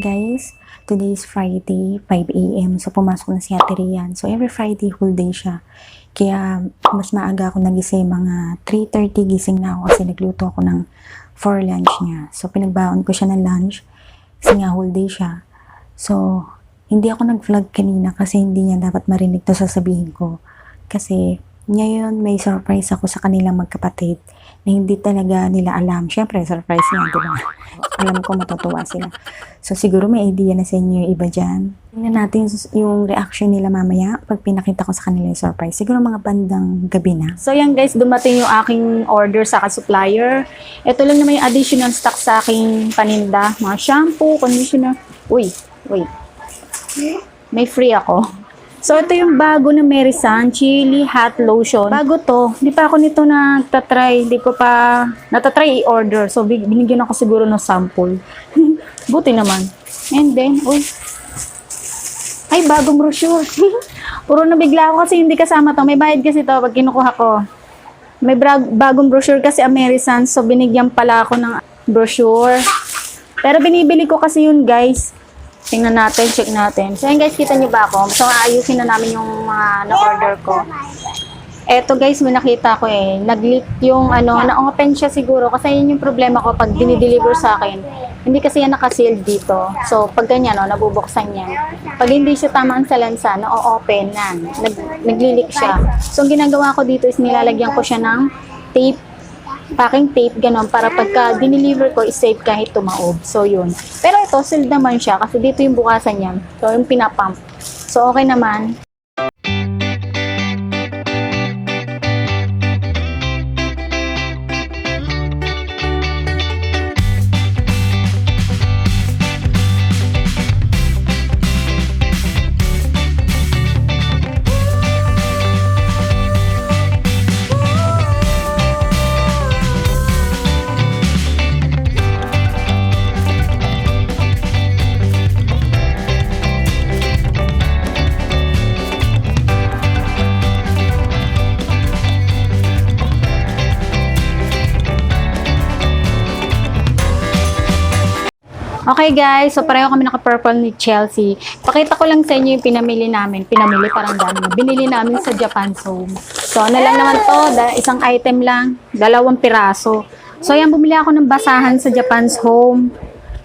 guys. Today is Friday, 5 a.m. So, pumasok na si Ate Rian. So, every Friday, whole day siya. Kaya, mas maaga ako nagising. Mga 3.30 gising na ako kasi nagluto ako ng for lunch niya. So, pinagbaon ko siya ng lunch kasi nga whole day siya. So, hindi ako nag-vlog kanina kasi hindi niya dapat marinig to sasabihin ko. Kasi, ngayon may surprise ako sa kanilang magkapatid na hindi talaga nila alam. Siyempre, surprise nga, di ba? Alam ko matutuwa sila. So, siguro may idea na sa inyo yung iba dyan. Tingnan natin yung reaction nila mamaya pag pinakita ko sa kanila yung surprise. Siguro mga bandang gabi na. So yan guys, dumating yung aking order sa supplier. Ito lang naman yung additional stock sa aking paninda. Mga shampoo, conditioner. Uy, wait. May free ako. So ito yung bago na Merisan Chili Hot Lotion. Bago to. Hindi pa ako nito nagtatry. Hindi ko pa natatry i-order. So bin- binigyan ako siguro ng sample. Buti naman. And then, uy, ay, bagong brochure. Puro nabigla ako kasi hindi kasama to. May bayad kasi to pag kinukuha ko. May bagong brochure kasi Amerisan. So, binigyan pala ako ng brochure. Pero binibili ko kasi yun, guys. Tingnan natin, check natin. So, yun guys, kita niyo ba ako? So, ayusin na namin yung mga na-order ko. Eto guys, may nakita ko eh. Nag-leak yung ano, na-open siya siguro. Kasi yun yung problema ko pag dinideliver sa akin. Hindi kasi yan nakasealed dito. So, pag ganyan, no, nabubuksan yan. Pag hindi siya tamaan sa lansa, na-open na. Nag, nag-leak siya. So, ang ginagawa ko dito is nilalagyan ko siya ng tape packing tape, ganon, para pagka dineliver ko, is-safe kahit tumaob. So, yun. Pero ito, sealed naman siya, kasi dito yung bukasan niya. So, yung pinapump. So, okay naman. Okay guys, so pareho kami naka-purple ni Chelsea. Pakita ko lang sa inyo yung pinamili namin. Pinamili parang dami. Binili namin sa Japan's Home. So ano lang naman to, isang item lang, dalawang piraso. So yan, bumili ako ng basahan sa Japan's Home.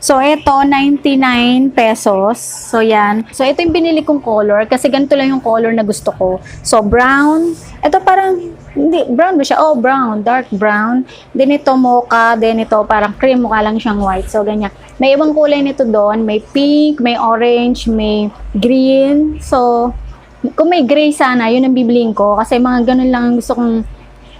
So ito, 99 pesos. So yan. So ito yung binili kong color kasi ganito lang yung color na gusto ko. So brown. Ito parang, hindi, brown ba siya? Oh, brown. Dark brown. Then ito mocha. Then ito parang cream. Mukha lang siyang white. So ganyan. May ibang kulay nito doon. May pink, may orange, may green. So, kung may gray sana, yun ang bibiliin ko. Kasi mga ganun lang ang gusto kong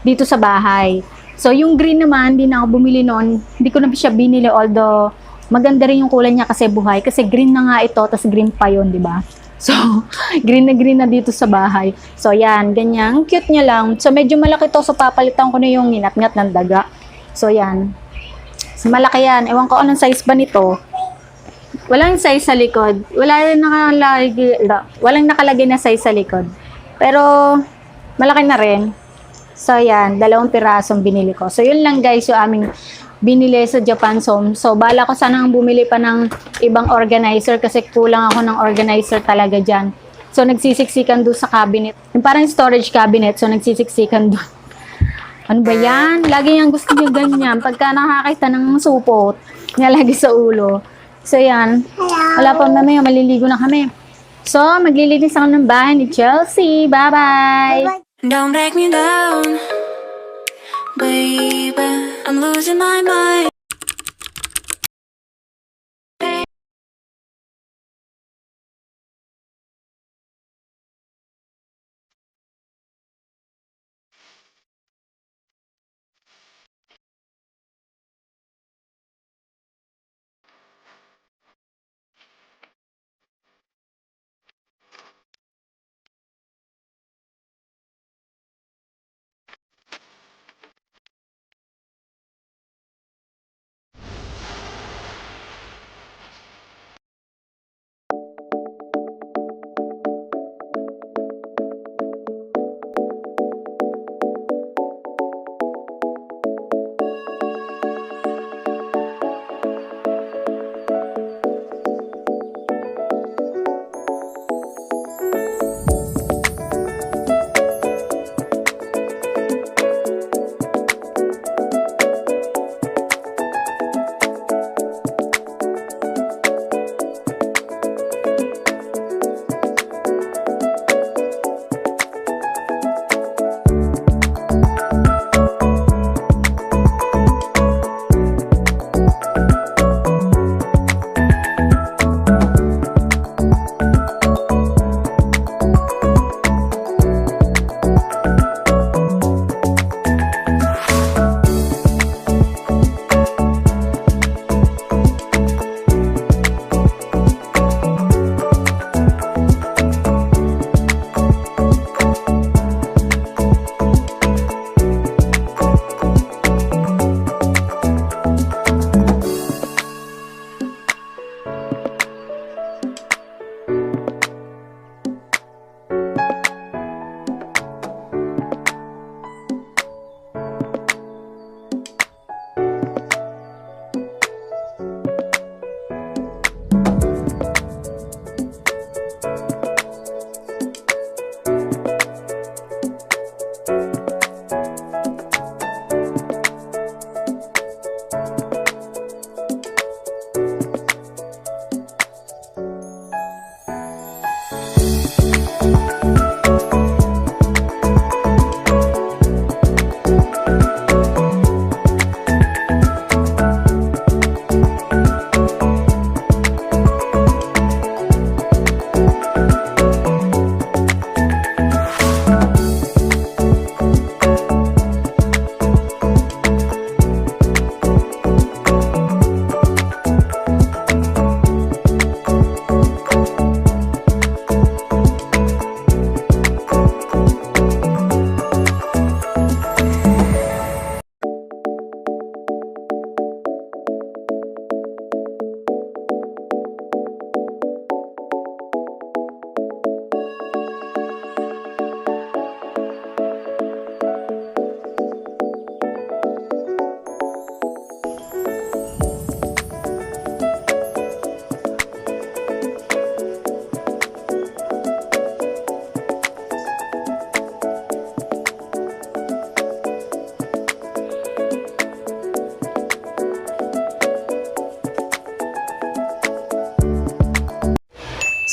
dito sa bahay. So, yung green naman, hindi na ako bumili noon. Hindi ko na siya binili although maganda rin yung kulay niya kasi buhay. Kasi green na nga ito, tas green pa yun, di ba? So, green na green na dito sa bahay. So, yan, ganyan. Cute niya lang. So, medyo malaki to. So, papalitan ko na yung nginat-ngat ng daga. So, yan. So, malaki yan. Ewan ko anong size ba nito. Walang size sa likod. Wala rin nakalagay, la- walang nakalagay na size sa likod. Pero, malaki na rin. So, yan. Dalawang pirasong binili ko. So, yun lang guys yung aming binili sa Japan Home. So, bala ko sanang bumili pa ng ibang organizer kasi kulang ako ng organizer talaga dyan. So, nagsisiksikan doon sa cabinet. Yung parang storage cabinet. So, nagsisiksikan doon. Ano ba yan? Lagi niyang gusto niya ganyan. Pagka nakakita ng supot, nilalagay sa ulo. So, yan. Wala pa mamaya, maliligo na kami. So, maglilinis ako ng bahay ni Chelsea. Bye-bye! Don't break me down, baby. I'm losing my mind.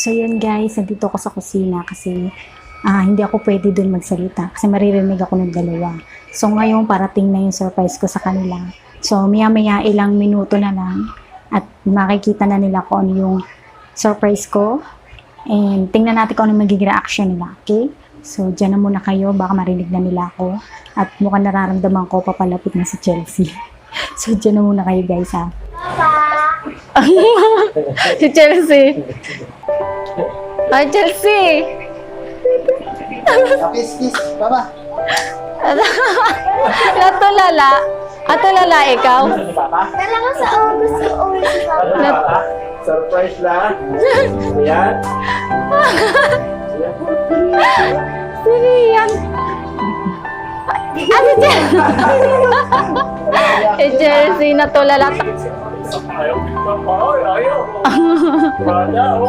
So yun guys, nandito ako sa kusina kasi ah, hindi ako pwede dun magsalita kasi maririnig ako ng dalawa. So ngayon parating na yung surprise ko sa kanila. So maya maya ilang minuto na lang at makikita na nila kung ano yung surprise ko. And tingnan natin kung ano magiging reaction nila, okay? So dyan na muna kayo, baka marinig na nila ako. At mukhang nararamdaman ko papalapit na si Chelsea. so dyan na muna kayo guys ha. si Chelsea. Ay, Chelsea! Kiss, kiss. Baba. Natulala. Atulala ikaw. Kailangan sa August ko uwi si Papa. Surprise lang. Ayan. Sino yan? Si Chelsea. si Chelsea, natulala. Ayaw, ayaw, ayaw.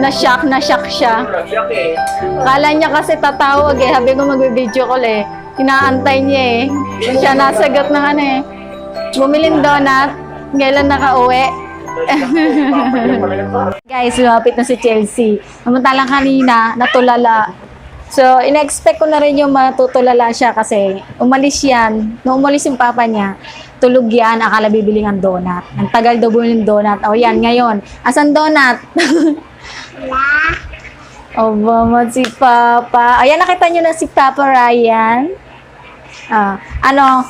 Na-shock, na-shock siya. Nasyak eh. Kala niya kasi tatawag eh. Habi ko mag-video call eh. Inaantay niya eh. Siya nasagot ng ano eh. Bumilin donut. Kailan nakauwi? Guys, lumapit na si Chelsea. Samantalang kanina, natulala. So, in-expect ko na rin yung matutulala siya kasi umalis yan. Nung umalis yung papa niya, tulog yan, akala bibili ng donut. Ang tagal daw bumili ng donut. O yan, ngayon. Asan donut? Oh, mama, si Papa. Ayan, nakita nyo na si Papa Ryan. Ah, ano,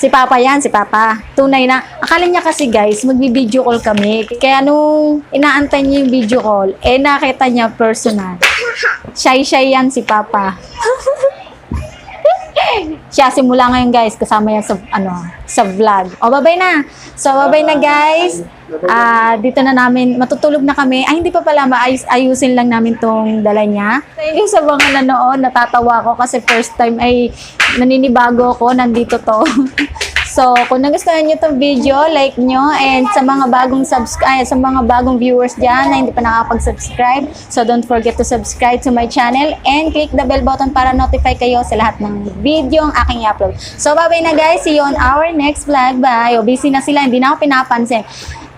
si Papa yan, si Papa. Tunay na. Akala niya kasi guys, magbi-video call kami. Kaya nung inaantay niya yung video call, eh nakita niya personal. Shy-shy yan si Papa. Siya simula ngayon guys, kasama yan sa ano, sa vlog. O babay na. So babay na guys. Ah, dito na namin matutulog na kami. Ay hindi pa pala maayos ayusin lang namin tong dala niya. Thank you sa mga nanood, natatawa ko kasi first time ay naninibago ako, nandito to. So, kung nagustuhan niyo tong video, like nyo and sa mga bagong subscribe sa mga bagong viewers diyan na hindi pa nakakapag-subscribe, so don't forget to subscribe to my channel and click the bell button para notify kayo sa lahat ng video ang aking i-upload. So, bye-bye na guys. See you on our next vlog. Bye. O, busy na sila. Hindi na ako pinapansin.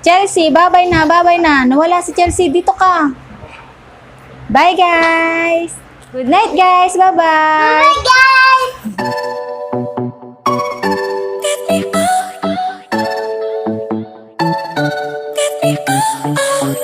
Chelsea, bye-bye na, bye-bye na. Nawala si Chelsea. Dito ka. Bye, guys. Good night, guys. Bye-bye. Bye guys!